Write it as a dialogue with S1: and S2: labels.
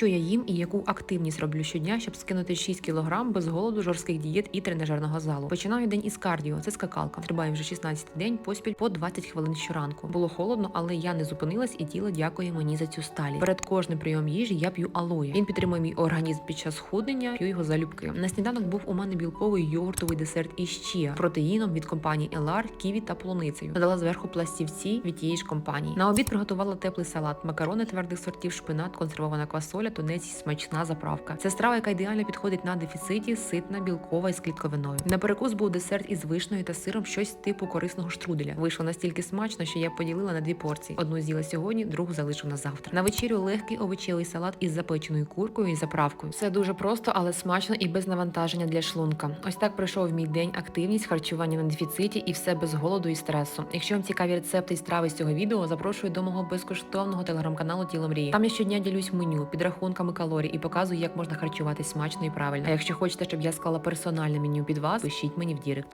S1: що я їм і яку активність роблю щодня, щоб скинути 6 кг без голоду, жорстких дієт і тренажерного залу. Починаю день із кардіо. Це скакалка. Триває вже 16 день поспіль по 20 хвилин щоранку. Було холодно, але я не зупинилась і тіло дякує мені за цю сталість. Перед кожним прийом їжі я п'ю алоє. Він підтримує мій організм під час схуднення, п'ю його залюбки. На сніданок був у мене білковий йогуртовий десерт із чія, протеїном від компанії Елар, ківі та полуницею. Додала зверху пластівці від тієї ж компанії. На обід приготувала теплий салат, макарони твердих сортів, шпинат, консервована квасоля, тунець і смачна заправка. Це страва, яка ідеально підходить на дефіциті, ситна, білкова і з клітковиною. На перекус був десерт із вишнею та сиром, щось типу корисного штруделя. Вийшло настільки смачно, що я поділила на дві порції. Одну з'їла сьогодні, другу залишу на завтра. На вечерю легкий овочевий салат із запеченою куркою і заправкою. Все дуже просто, але смачно і без навантаження для шлунка. Ось так пройшов мій день активність, харчування на дефіциті і все без голоду і стресу. Якщо вам цікаві рецепти і страви з цього відео, запрошую до мого безкоштовного телеграм-каналу Тіло мрії. Там я щодня ділюсь меню, підрахунками калорій і показую, як можна харчуватись смачно і правильно. А якщо хочете, щоб я склала персональне меню під вас, пишіть мені в дірект.